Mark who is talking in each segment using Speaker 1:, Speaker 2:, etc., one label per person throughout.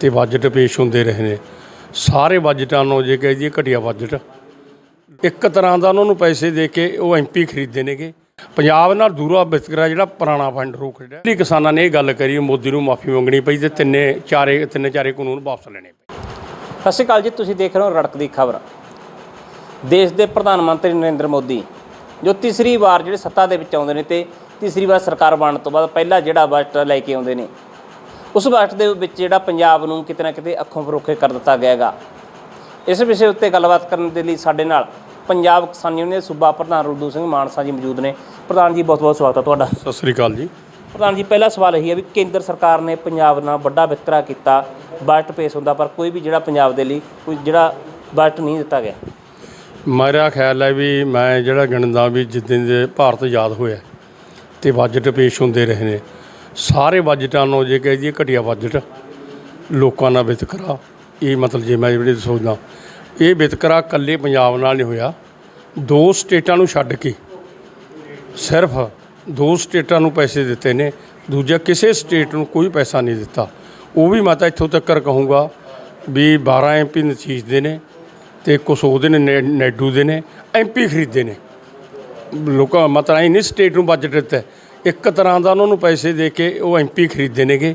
Speaker 1: ਤੇ ਬਜਟ ਪੇਸ਼ ਹੁੰਦੇ ਰਹੇ ਨੇ। ਸਾਰੇ ਬਜਟਾਂ ਨੂੰ ਜੇ ਕਹੇ ਜੀ ਘਟੀਆ ਬਜਟ। ਇੱਕ ਤਰ੍ਹਾਂ ਦਾ ਉਹਨਾਂ ਨੂੰ ਪੈਸੇ ਦੇ ਕੇ ਉਹ ਐਮਪੀ ਖਰੀਦੇ ਨੇਗੇ। ਪੰਜਾਬ ਨਾਲ ਦੂਰਾ ਵਿਤਕਰਾ ਜਿਹੜਾ ਪੁਰਾਣਾ ਫੰਡ ਰੋਕ ਰਿਹਾ। ਜਿਹੜੀ ਕਿਸਾਨਾਂ ਨੇ ਇਹ ਗੱਲ ਕਰੀ, ਮੋਦੀ ਨੂੰ ਮਾਫੀ ਮੰਗਣੀ ਪਈ ਤੇ ਤਿੰਨੇ ਚਾਰੇ ਤਿੰਨੇ ਚਾਰੇ ਕਾਨੂੰਨ ਵਾਪਸ ਲੈਣੇ ਪਏ।
Speaker 2: ਸਤਿ ਸ਼੍ਰੀ ਅਕਾਲ ਜੀ, ਤੁਸੀਂ ਦੇਖ ਰਹੇ ਹੋ ਰੜਕ ਦੀ ਖਬਰ। ਦੇਸ਼ ਦੇ ਪ੍ਰਧਾਨ ਮੰਤਰੀ ਨਰਿੰਦਰ ਮੋਦੀ, ਜੋ ਤੀਸਰੀ ਵਾਰ ਜਿਹੜੇ ਸੱਤਾ ਦੇ ਵਿੱਚ ਆਉਂਦੇ ਨੇ ਤੇ ਤੀਸਰੀ ਵਾਰ ਸਰਕਾਰ ਬਣਨ ਤੋਂ ਬਾਅਦ ਪਹਿਲਾ ਜਿਹੜਾ ਬਜਟ ਲੈ ਕੇ ਆਉਂਦੇ ਨੇ ਉਸ ਬਜਟ ਦੇ ਵਿੱਚ ਜਿਹੜਾ ਪੰਜਾਬ ਨੂੰ ਕਿਤੇ ਨਾ ਕਿਤੇ ਅੱਖੋਂ ਫਰੋਖੇ ਕਰ ਦਿੱਤਾ ਗਿਆ ਹੈਗਾ। ਇਸ ਵਿਸ਼ੇ ਉੱਤੇ ਗੱਲਬਾਤ ਕਰਨ ਦੇ ਲਈ ਸਾਡੇ ਨਾਲ ਪੰਜਾਬ ਕਿਸਾਨ ਯੂਨੀਅਨ ਦੇ ਸੂਬਾ ਪ੍ਰਧਾਨ ਰੂਦੂ ਸਿੰਘ ਮਾਨਸਾ ਜੀ ਮੌਜੂਦ ਨੇ। ਪ੍ਰਧਾਨ ਜੀ ਬਹੁਤ ਬਹੁਤ ਸਵਾਗਤ ਹੈ ਤੁਹਾਡਾ।
Speaker 1: ਸਤਿ ਸ੍ਰੀ ਅਕਾਲ ਜੀ।
Speaker 2: ਪ੍ਰਧਾਨ ਜੀ ਪਹਿਲਾ ਸਵਾਲ ਇਹ ਹੈ ਵੀ ਕੇਂਦਰ ਸਰਕਾਰ ਨੇ ਪੰਜਾਬ ਨਾਲ ਵੱਡਾ ਵਿਤਕਰਾ ਕੀਤਾ ਬਜਟ ਪੇਸ਼ ਹੁੰਦਾ ਪਰ ਕੋਈ ਵੀ ਜਿਹੜਾ ਪੰਜਾਬ ਦੇ ਲਈ ਕੋਈ ਜਿਹੜਾ ਬਜਟ ਨਹੀਂ ਦਿੱਤਾ ਗਿਆ।
Speaker 1: ਮੇਰਾ ਖਿਆਲ ਹੈ ਵੀ ਮੈਂ ਜਿਹੜਾ ਗਿਣਦਾ ਵੀ ਜਿੱਦਣ ਦੇ ਭਾਰਤ ਆਜ਼ਾਦ ਹੋਇਆ ਤੇ ਬਜਟ ਪੇਸ਼ ਹੁੰਦੇ ਰਹੇ ਨੇ ਸਾਰੇ ਬਜਟਾਂ ਨੂੰ ਜੇ ਕਹੇ ਜੀ ਘਟੀਆ ਬਜਟ ਲੋਕਾਂ ਨਾਲ ਵਿਤਕਰਾ ਇਹ ਮਤਲਬ ਜੇ ਮੈਂ ਜਿਹੜੀ ਸੋਚਦਾ, ਇਹ ਵਿਤਕਰਾ ਇਕੱਲੇ ਪੰਜਾਬ ਨਾਲ ਨਹੀਂ ਹੋਇਆ। ਦੋ ਸਟੇਟਾਂ ਨੂੰ ਛੱਡ ਕੇ ਸਿਰਫ ਦੋ ਸਟੇਟਾਂ ਨੂੰ ਪੈਸੇ ਦਿੱਤੇ ਨੇ, ਦੂਜਾ ਕਿਸੇ ਸਟੇਟ ਨੂੰ ਕੋਈ ਪੈਸਾ ਨਹੀਂ ਦਿੱਤਾ। ਉਹ ਵੀ ਮੈਂ ਤਾਂ ਇੱਥੋਂ ਤੱਕ ਕਹੂੰਗਾ ਵੀ 12 ਐਮਪੀ ਨਤੀਜ ਦੇ ਨੇ ਤੇ ਕੁਛ ਉਹਦੇ ਨੇ ਨੈਡੂ ਦੇ ਨੇ ਐਮਪੀ ਖਰੀਦੇ ਨੇ। ਲੋਕਾਂ ਮਤਲਬ ਇਹ ਨਹੀਂ ਸਟੇਟ ਨੂੰ ਬਜਟ ਦਿੱਤਾ। ਇੱਕ ਤਰ੍ਹਾਂ ਦਾ ਉਹਨਾਂ ਨੂੰ ਪੈਸੇ ਦੇ ਕੇ ਉਹ ਐਮਪੀ ਖਰੀਦੇ ਨੇਗੇ,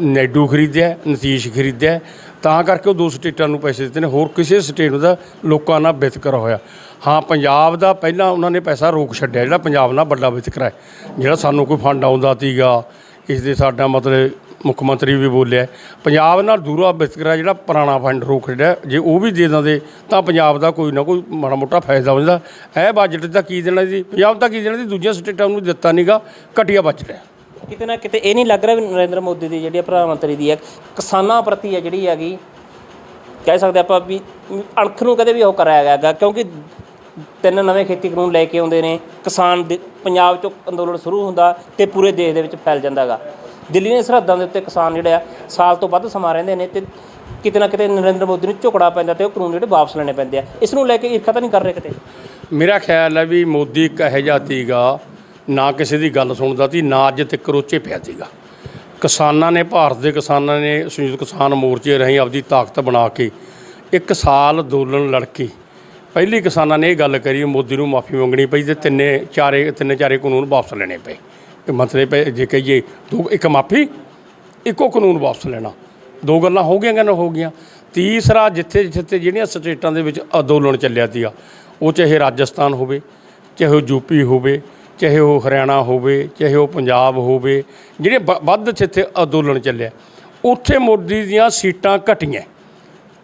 Speaker 1: ਨੈਡੂ ਖਰੀਦਿਆ, ਨਤੀਸ਼ ਖਰੀਦਿਆ, ਤਾਂ ਕਰਕੇ ਉਹ ਦੋ ਸਟੇਟਾਂ ਨੂੰ ਪੈਸੇ ਦਿੱਤੇ ਨੇ। ਹੋਰ ਕਿਸੇ ਸਟੇਟ ਦਾ ਲੋਕਾਂ ਨਾਲ ਵਿਤਕਰਾ ਹੋਇਆ। ਹਾਂ, ਪੰਜਾਬ ਦਾ ਪਹਿਲਾਂ ਉਹਨਾਂ ਨੇ ਪੈਸਾ ਰੋਕ ਛੱਡਿਆ, ਜਿਹੜਾ ਪੰਜਾਬ ਨਾਲ ਵੱਡਾ ਵਿਤਕਰਾ ਹੈ ਜਿਹੜਾ ਸਾਨੂੰ ਕੋਈ ਫੰਡ ਆਉਂਦਾ ਸੀਗਾ ਇਸ ਦੇ ਸਾਡਾ ਮਤਲਬ ਮੁੱਖ ਮੰਤਰੀ ਵੀ ਬੋਲਿਆ ਪੰਜਾਬ ਨਾਲ ਦੂਰਾ ਵਿਤਕਰਾ ਜਿਹੜਾ ਪੁਰਾਣਾ ਫੰਡ ਰੋਕ ਰਿਹਾ ਜੇ ਉਹ ਵੀ ਦੇ ਦਿੰਦੇ, ਤਾਂ ਪੰਜਾਬ ਦਾ ਕੋਈ ਨਾ ਕੋਈ ਮਾੜਾ ਮੋਟਾ ਫਾਇਦਾ ਹੋ ਜਾਂਦਾ। ਇਹ ਬਜਟ ਦਾ ਕੀ ਦੇਣਾ ਜੀ? ਪੰਜਾਬ ਦਾ ਕੀ ਦੇਣਾ ਜੀ? ਦੂਜੀਆਂ ਸਟੇਟਾਂ ਨੂੰ ਦਿੱਤਾ ਨਹੀਂਗਾ ਘਟੀਆ ਬਜਟ ਹੈ
Speaker 2: ਕਿਤੇ ਨਾ ਕਿਤੇ ਇਹ ਨਹੀਂ ਲੱਗ ਰਿਹਾ ਵੀ ਨਰਿੰਦਰ ਮੋਦੀ ਦੀ ਜਿਹੜੀ ਪ੍ਰਧਾਨ ਮੰਤਰੀ ਦੀ ਹੈ ਕਿਸਾਨਾਂ ਪ੍ਰਤੀ ਹੈ ਜਿਹੜੀ ਹੈਗੀ, ਕਹਿ ਸਕਦੇ ਆਪਾਂ ਵੀ ਅਣਖ ਨੂੰ ਕਦੇ ਵੀ ਉਹ ਕਰਾਇਆ ਗਿਆ ਕਿਉਂਕਿ ਤਿੰਨ ਨਵੇਂ ਖੇਤੀ ਕਾਨੂੰਨ ਲੈ ਕੇ ਆਉਂਦੇ ਨੇ, ਕਿਸਾਨ ਦੇ- ਪੰਜਾਬ ਚੋਂ ਅੰਦੋਲਨ ਸ਼ੁਰੂ ਹੁੰਦਾ ਤੇ ਪੂਰੇ ਦੇਸ਼ ਦੇ ਵਿੱਚ ਫੈਲ ਜਾਂਦਾ ਹੈਗਾ। ਦਿੱਲੀ ਦੀਆਂ ਸਰਹੱਦਾਂ ਦੇ ਉੱਤੇ ਕਿਸਾਨ ਜਿਹੜੇ ਆ, ਸਾਲ ਤੋਂ ਵੱਧ ਸਮਾਂ ਰਹਿੰਦੇ ਨੇ ਤੇ ਕਿਤੇ ਨਾ ਕਿਤੇ ਨਰਿੰਦਰ ਮੋਦੀ ਨੂੰ ਝੁਕੜਾ ਪੈਂਦਾ ਤੇ ਉਹ ਕਾਨੂੰਨ ਜਿਹੜੇ ਵਾਪਸ ਲੈਣੇ ਪੈਂਦੇ ਆ। ਇਸ ਨੂੰ ਲੈ ਕੇ ਈਰਖਾ ਤਾਂ ਨਹੀਂ ਕਰ ਰਹੇ ਕਿਤੇ?
Speaker 1: ਮੇਰਾ ਖਿਆਲ ਹੈ ਵੀ ਮੋਦੀ ਇੱਕ ਇਹੋ ਜਿਹਾ ਸੀਗਾ ਨਾ ਕਿਸੇ ਦੀ ਗੱਲ ਸੁਣਦਾ ਸੀ, ਨਾ ਅੱਜ ਤੱਕ ਰੋਚੇ ਪਿਆ ਸੀਗਾ। ਕਿਸਾਨਾਂ ਨੇ, ਭਾਰਤ ਦੇ ਕਿਸਾਨਾਂ ਨੇ, ਸੰਯੁਕਤ ਕਿਸਾਨ ਮੋਰਚੇ ਰਾਹੀਂ ਆਪਦੀ ਤਾਕਤ ਬਣਾ ਕੇ ਇੱਕ ਸਾਲ ਅੰਦੋਲਨ ਲੜ ਕੇ ਪਹਿਲੀ ਕਿਸਾਨਾਂ ਨੇ ਇਹ ਗੱਲ ਕਰੀ, ਮੋਦੀ ਨੂੰ ਮਾਫੀ ਮੰਗਣੀ ਪਈ ਤੇ ਤਿੰਨੇ ਚਾਰੇ ਤਿੰਨੇ ਚਾਰੇ ਕਾਨੂੰਨ ਵਾਪਸ ਲੈਣੇ ਪਏ। ਇਹ ਪਏ, ਜੇ ਕਹੀਏ ਦੋ, ਇੱਕ ਮਾਫੀ, ਇੱਕੋ ਕਾਨੂੰਨ ਵਾਪਸ ਲੈਣਾ। ਦੋ ਗੱਲਾਂ ਹੋ ਗਈਆਂ ਕਿ ਨਾ ਹੋ ਗਈਆਂ? ਤੀਸਰਾ, ਜਿੱਥੇ ਜਿੱਥੇ ਜਿਹੜੀਆਂ ਸਟੇਟਾਂ ਦੇ ਵਿੱਚ ਅੰਦੋਲਨ ਚੱਲਿਆ ਸੀਗਾ, ਉਹ ਚਾਹੇ ਰਾਜਸਥਾਨ ਹੋਵੇ, ਚਾਹੇ ਉਹ ਯੂਪੀ ਹੋਵੇ, ਚਾਹੇ ਉਹ ਹਰਿਆਣਾ ਹੋਵੇ, ਚਾਹੇ ਉਹ ਪੰਜਾਬ ਹੋਵੇ, ਜਿਹੜੇ ਵ- ਵੱਧ ਜਿੱਥੇ ਅੰਦੋਲਨ ਚੱਲਿਆ, ਉੱਥੇ ਮੋਦੀ ਦੀਆਂ ਸੀਟਾਂ ਘਟੀਆਂ।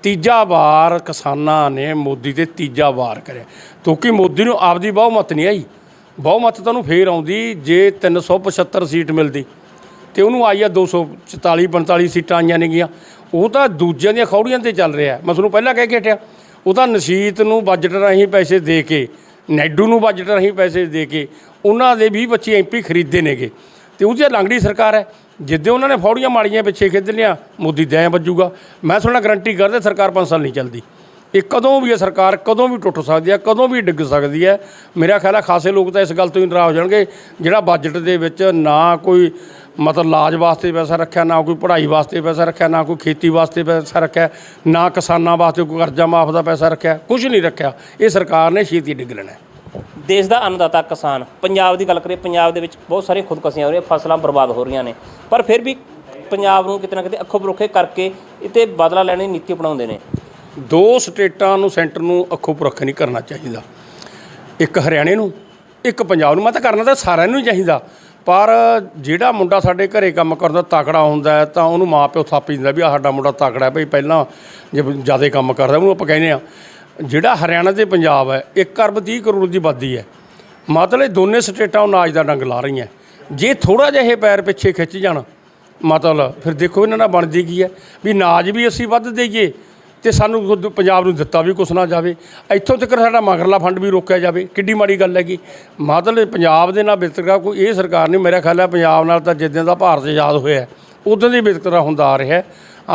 Speaker 1: ਤੀਜਾ ਵਾਰ ਕਿਸਾਨਾਂ ਨੇ ਮੋਦੀ ਤੇ ਤੀਜਾ ਵਾਰ ਕਰਿਆ। ਕਿਉਂਕਿ ਮੋਦੀ ਨੂੰ ਆਪਦੀ ਬਹੁਮਤ ਨਹੀਂ ਆਈ। ਬਹੁਮਤ ਤਾਂ ਉਹਨੂੰ ਫੇਰ ਆਉਂਦੀ ਜੇ 375 ਸੀਟ ਮਿਲਦੀ। ਤੇ ਉਹਨੂੰ ਆਈ ਆ 244 45 ਸੀਟਾਂ ਆਈਆਂ ਨੇਗੀਆਂ। ਉਹ ਤਾਂ ਦੂਜਿਆਂ ਦੀਆਂ ਖੌੜੀਆਂ ਤੇ ਚੱਲ ਰਿਹਾ। ਮੈਂ ਤੁਹਾਨੂੰ ਪਹਿਲਾਂ ਕਹਿ ਕੇ ਹਟਿਆ। ਉਹ ਤਾਂ ਨਸੀਤ ਨੂੰ ਬਜਟ ਰਾਹੀਂ ਪੈਸੇ ਦੇ ਕੇ ਨੈਡੂ ਨੂੰ ਬਜਟ ਰਾਹੀਂ ਪੈਸੇ ਦੇ ਕੇ, ਉਹਨਾਂ ਦੇ 20 25 ਐਮਪੀ ਖਰੀਦੇ ਨੇਗੇ। ਤੇ ਉਹ ਜੇ ਲੰਗੜੀ ਸਰਕਾਰ ਹੈ, ਜਿੱਦੇ ਉਹਨਾਂ ਨੇ ਫੌੜੀਆਂ ਮਾੜੀਆਂ ਪਿੱਛੇ ਖਿੱਚ ਲਿਆ ਮੋਦੀ ਦੈਂ ਵੱਜੂਗਾ। ਮੈਂ ਤੁਹਾਡਾ ਗਰੰਟੀ ਕਰਦੇ, ਸਰਕਾਰ 5 ਸਾਲ ਨਹੀਂ ਚੱਲਦੀ। ਇਹ ਕਦੋਂ ਵੀ ਇਹ ਸਰਕਾਰ ਕਦੋਂ ਵੀ ਟੁੱਟ ਸਕਦੀ ਹੈ, ਕਦੋਂ ਵੀ ਡਿੱਗ ਸਕਦੀ ਹੈ, ਮੇਰਾ ਖਿਆਲ ਹੈ ਖਾਸੇ ਲੋਕ ਤਾਂ ਇਸ ਗੱਲ ਤੋਂ ਹੀ ਨਾਰਾਜ਼ ਹੋ ਜਾਣਗੇ, ਜਿਹੜਾ ਬਜਟ ਦੇ ਵਿੱਚ ਨਾ ਕੋਈ ਮਤਲਬ ਇਲਾਜ ਵਾਸਤੇ ਪੈਸਾ ਰੱਖਿਆ, ਨਾ ਕੋਈ ਪੜ੍ਹਾਈ ਵਾਸਤੇ ਪੈਸਾ ਰੱਖਿਆ, ਨਾ ਕੋਈ ਖੇਤੀ ਵਾਸਤੇ ਪੈਸਾ ਰੱਖਿਆ, ਨਾ ਕਿਸਾਨਾਂ ਵਾਸਤੇ ਕੋਈ ਕਰਜ਼ਾ ਮਾਫ ਦਾ ਪੈਸਾ ਰੱਖਿਆ ਕੁਝ ਨਹੀਂ ਰੱਖਿਆ, ਇਹ ਸਰਕਾਰ ਨੇ ਛੇਤੀ ਡਿੱਗ ਲੈਣਾ
Speaker 2: ਦੇਸ਼ ਦਾ ਅੰਨਦਾਤਾ ਕਿਸਾਨ, ਪੰਜਾਬ ਦੀ ਗੱਲ ਕਰੀਏ, ਪੰਜਾਬ ਦੇ ਵਿੱਚ ਬਹੁਤ ਸਾਰੀਆਂ ਖੁਦਕਸ਼ੀਆਂ ਹੋ ਰਹੀਆਂ, ਫਸਲਾਂ ਬਰਬਾਦ ਹੋ ਰਹੀਆਂ ਨੇ, ਪਰ ਫਿਰ ਵੀ ਪੰਜਾਬ ਨੂੰ ਕਿਤੇ ਨਾ ਕਿਤੇ ਅੱਖੋਂ ਪਰੋਖੇ ਕਰਕੇ ਇਤੇ ਬਦਲਾ ਲੈਣ ਦੀ ਨੀਤੀ ਅਪਣਾਉਂਦੇ ਨੇ।
Speaker 1: ਦੋ ਸਟੇਟਾਂ ਨੂੰ, ਸੈਂਟਰ ਨੂੰ ਅੱਖੋਂ ਪਰਖ ਨਹੀਂ ਕਰਨਾ ਚਾਹੀਦਾ। ਇੱਕ ਹਰਿਆਣੇ ਨੂੰ, ਇੱਕ ਪੰਜਾਬ ਨੂੰ। ਮੈਂ ਤਾਂ ਕਰਨਾ ਤਾਂ ਸਾਰਿਆਂ ਨੂੰ ਹੀ ਚਾਹੀਦਾ। ਪਰ ਜਿਹੜਾ ਮੁੰਡਾ ਸਾਡੇ ਘਰੇ ਕੰਮ ਕਰਦਾ, ਤਾਕੜਾ ਹੁੰਦਾ ਤਾਂ ਉਹਨੂੰ ਮਾਂ ਪਿਓ ਥਾਪੀ ਦਿੰਦਾ ਵੀ ਆਹ ਸਾਡਾ ਮੁੰਡਾ ਤਾਕੜਾ ਹੈ। ਭਈ ਪਹਿਲਾਂ ਜੇ ਜ਼ਿਆਦਾ ਕੰਮ ਕਰਦਾ, ਉਹਨੂੰ ਆਪਾਂ ਕਹਿੰਦੇ ਆ ਜਿਹੜਾ ਹਰਿਆਣਾ ਤੇ ਪੰਜਾਬ ਹੈ 1 ਅਰਬ 30 ਕਰੋੜ ਦੀ ਆਬਾਦੀ ਹੈ। ਮਤਲਬ ਇਹ ਦੋਨੇ ਸਟੇਟਾਂ ਉਹ ਨਾਜ ਦਾ ਡੰਗ ਲਾ ਰਹੀਆਂ। ਜੇ ਥੋੜਾ ਜਿਹਾ ਇਹ ਪੈਰ ਪਿੱਛੇ ਖਿੱਚ ਜਾਣ, ਮਤਲਬ ਫਿਰ ਦੇਖੋ ਇਹਨਾਂ ਨਾਲ ਬਣਦੀ ਕੀ ਹੈ। ਵੀ ਨਾਜ ਵੀ ਅਸੀਂ ਵੱਧ ਦੇਈਏ ਤੇ ਸਾਨੂੰ ਖੁਦ ਪੰਜਾਬ ਨੂੰ ਦਿੱਤਾ ਵੀ ਕੁਛ ਨਾ ਜਾਵੇ। ਇੱਥੋਂ ਤੱਕ ਸਾਡਾ ਮਗਰਲਾ ਫੰਡ ਵੀ ਰੋਕਿਆ ਜਾਵੇ। ਕਿੱਡੀ ਮਾੜੀ ਗੱਲ ਹੈਗੀ। ਮਤਲਬ ਪੰਜਾਬ ਦੇ ਨਾਲ ਵਿਤਕਰਾ ਕੋਈ ਇਹ ਸਰਕਾਰ ਨਹੀਂ। ਮੇਰਾ ਖਿਆਲ ਹੈ ਪੰਜਾਬ ਨਾਲ ਤਾਂ ਜਿੱਦਾਂ ਦਾ ਭਾਰਤ ਆਜ਼ਾਦ ਹੋਇਆ, ਉਦੋਂ ਦੀ ਵਿਤਕਰਾ ਹੁੰਦਾ ਆ ਰਿਹਾ।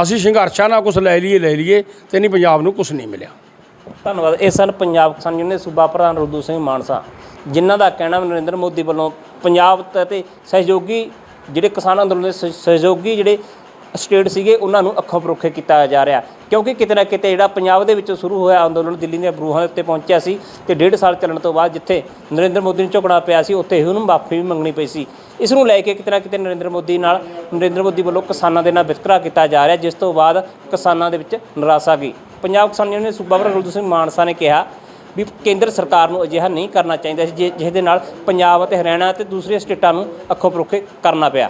Speaker 1: ਅਸੀਂ ਸੰਘਰਸ਼ਾਂ ਨਾਲ ਕੁਝ ਲੈ ਲਈਏ ਲੈ ਲਈਏ ਤੇ ਨਹੀਂ ਪੰਜਾਬ ਨੂੰ ਕੁਝ ਨਹੀਂ ਮਿਲਿਆ।
Speaker 2: ਧੰਨਵਾਦ। ਇਹ ਸਨ ਪੰਜਾਬ ਕਿਸਾਨ ਯੂਨੀਅਨ ਦੇ ਸੂਬਾ ਪ੍ਰਧਾਨ ਰੂਦੂ ਸਿੰਘ ਮਾਨਸਾ, ਜਿਨ੍ਹਾਂ ਦਾ ਕਹਿਣਾ ਵੀ ਨਰਿੰਦਰ ਮੋਦੀ ਵੱਲੋਂ ਪੰਜਾਬ ਤੇ ਸਹਿਯੋਗੀ ਜਿਹੜੇ ਕਿਸਾਨ ਅੰਦੋਲਨ ਦੇ ਸਹਿਯੋਗੀ ਜਿਹੜੇ ਸਟੇਟ ਸੀਗੇ, ਉਹਨਾਂ ਨੂੰ ਅੱਖੋਂ ਪਰੋਖੇ ਕੀਤਾ ਜਾ ਰਿਹਾ। ਕਿਉਂਕਿ ਕਿਤੇ ਨਾ ਕਿਤੇ ਜਿਹੜਾ ਪੰਜਾਬ ਦੇ ਵਿੱਚੋਂ ਸ਼ੁਰੂ ਹੋਇਆ ਅੰਦੋਲਨ, ਦਿੱਲੀ ਦੀਆਂ ਬਰੂਹਾਂ ਦੇ ਉੱਤੇ ਪਹੁੰਚਿਆ ਸੀ ਤੇ ਡੇਢ ਸਾਲ ਚੱਲਣ ਤੋਂ ਬਾਅਦ ਜਿੱਥੇ ਨਰਿੰਦਰ ਮੋਦੀ ਨੂੰ ਝੁਕਣਾ ਪਿਆ ਸੀ, ਉੱਥੇ ਹੀ ਉਹਨੂੰ ਮਾਫੀ ਵੀ ਮੰਗਣੀ ਪਈ ਸੀ। ਇਸ ਨੂੰ ਲੈ ਕੇ ਕਿਤੇ ਨਾ ਕਿਤੇ ਨਰਿੰਦਰ ਮੋਦੀ ਨਾਲ, ਨਰਿੰਦਰ ਮੋਦੀ ਵੱਲੋਂ ਕਿਸਾਨਾਂ ਦੇ ਨਾਲ ਵਿਤਕਰਾ ਕੀਤਾ ਜਾ ਰਿਹਾ, ਜਿਸ ਤੋਂ ਬਾਅਦ ਕਿਸਾਨਾਂ ਦੇ ਵਿੱਚ ਨਿਰਾਸ਼ਾ ਗਈ। ਪੰਜਾਬ ਕਿਸਾਨ ਯੂਨੀਅਨ ਦੇ ਸੂਬਾ ਪ੍ਰਧਾਨ ਰੁਲਦੂ ਸਿੰਘ ਮਾਨਸਾ ਨੇ ਕਿਹਾ ਵੀ ਕੇਂਦਰ ਸਰਕਾਰ ਨੂੰ ਅਜਿਹਾ ਨਹੀਂ ਕਰਨਾ ਚਾਹੀਦਾ ਸੀ ਜਿ- ਜਿਸ ਦੇ ਨਾਲ ਪੰਜਾਬ ਅਤੇ ਹਰਿਆਣਾ ਅਤੇ ਦੂਸਰੀਆਂ ਸਟੇਟਾਂ ਨੂੰ ਅੱਖੋਂ ਪਰੋਖੇ ਕਰਨਾ ਪਿਆ।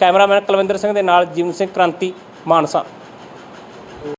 Speaker 2: ਕੈਮਰਾਮੈਨ ਕੁਲਵਿੰਦਰ ਸਿੰਘ ਦੇ ਨਾਲ ਜੀਵਨ ਸਿੰਘ ਕ੍ਰਾਂਤੀ ਮਾਨਸਾ।